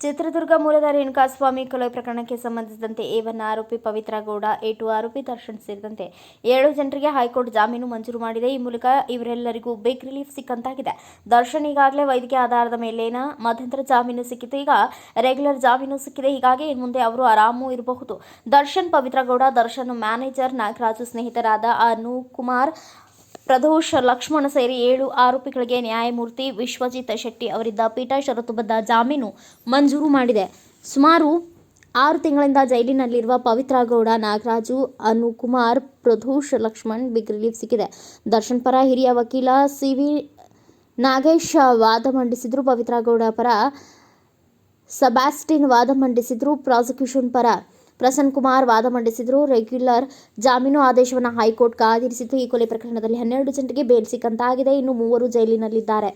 ಚಿತ್ರದುರ್ಗ ಮೂಲದ ರೇಣುಕಾಸ್ವಾಮಿ ಕೊಲೆ ಪ್ರಕರಣಕ್ಕೆ ಸಂಬಂಧಿಸಿದಂತೆ ಎ ಒನ್ ಆರೋಪಿ ಪವಿತ್ರ ಗೌಡ ಎ ಟು ಆರೋಪಿ ದರ್ಶನ್ ಸೇರಿದಂತೆ ಏಳು ಜನರಿಗೆ ಹೈಕೋರ್ಟ್ ಜಾಮೀನು ಮಂಜೂರು ಮಾಡಿದೆ. ಈ ಮೂಲಕ ಇವರೆಲ್ಲರಿಗೂ ಬೇಕ್ ರಿಲೀಫ್ ಸಿಕ್ಕಂತಾಗಿದೆ. ದರ್ಶನ್ ಈಗಾಗಲೇ ವೈದ್ಯಕೀಯ ಆಧಾರದ ಮೇಲೇನ ಮಧ್ಯಂತರ ಜಾಮೀನು ಸಿಕ್ಕಿತು ಈಗ ರೆಗ್ಯುಲರ್ ಜಾಮೀನು ಸಿಕ್ಕಿದೆ. ಹೀಗಾಗಿ ಇನ್ನು ಮುಂದೆ ಅವರು ಆರಾಮು ಇರಬಹುದು. ದರ್ಶನ್ ಪವಿತ್ರ ಗೌಡ ದರ್ಶನ್ ಮ್ಯಾನೇಜರ್ ನಾಗರಾಜು ಸ್ನೇಹಿತರಾದ ಅನು ಕುಮಾರ್ ಪ್ರದೋಷ್ ಲಕ್ಷ್ಮಣ ಸೇರಿ ಏಳು ಆರೋಪಿಗಳಿಗೆ ನ್ಯಾಯಮೂರ್ತಿ ವಿಶ್ವಜಿತ್ ಶೆಟ್ಟಿ ಅವರಿದ್ದ ಪೀಠ ಷರತ್ತುಬದ್ಧ ಜಾಮೀನು ಮಂಜೂರು ಮಾಡಿದೆ. ಸುಮಾರು ಆರು ತಿಂಗಳಿಂದ ಜೈಲಿನಲ್ಲಿರುವ ಪವಿತ್ರ ಗೌಡ, ನಾಗರಾಜು, ಅನುಕುಮಾರ್, ಪ್ರದೋಷ್ ಲಕ್ಷ್ಮಣ್ ಬಿಗ್ ರಿಲೀಫ್ ಸಿಕ್ಕಿದೆ. ದರ್ಶನ್ ಪರ ಹಿರಿಯ ವಕೀಲ ಸಿ ವಿ ನಾಗೇಶ್ ವಾದ ಮಂಡಿಸಿದ್ರು. ಪವಿತ್ರ ಗೌಡ ಪರ ಸಬಾಸ್ಟಿನ್ ವಾದ ಮಂಡಿಸಿದ್ರು. ಪ್ರಾಸಿಕ್ಯೂಷನ್ ಪರ ಪ್ರಸನ್ನ ಕುಮಾರ್ ವಾದ ಮಂಡಿಸಿದ್ರು. ರೆಗ್ಯುಲರ್ ಜಾಮೀನು ಆದೇಶವನ್ನು ಹೈಕೋರ್ಟ್ ಕಾದಿರಿಸಿತು ಈ ಕೊಲೆ ಪ್ರಕರಣದಲ್ಲಿ ಹನ್ನೆರಡು ಜನರಿಗೆ ಬೇಲ್ ಸಿಕ್ಕಂತಾಗಿದೆ. ಇನ್ನು ಮೂವರು ಜೈಲಿನಲ್ಲಿದ್ದಾರೆ.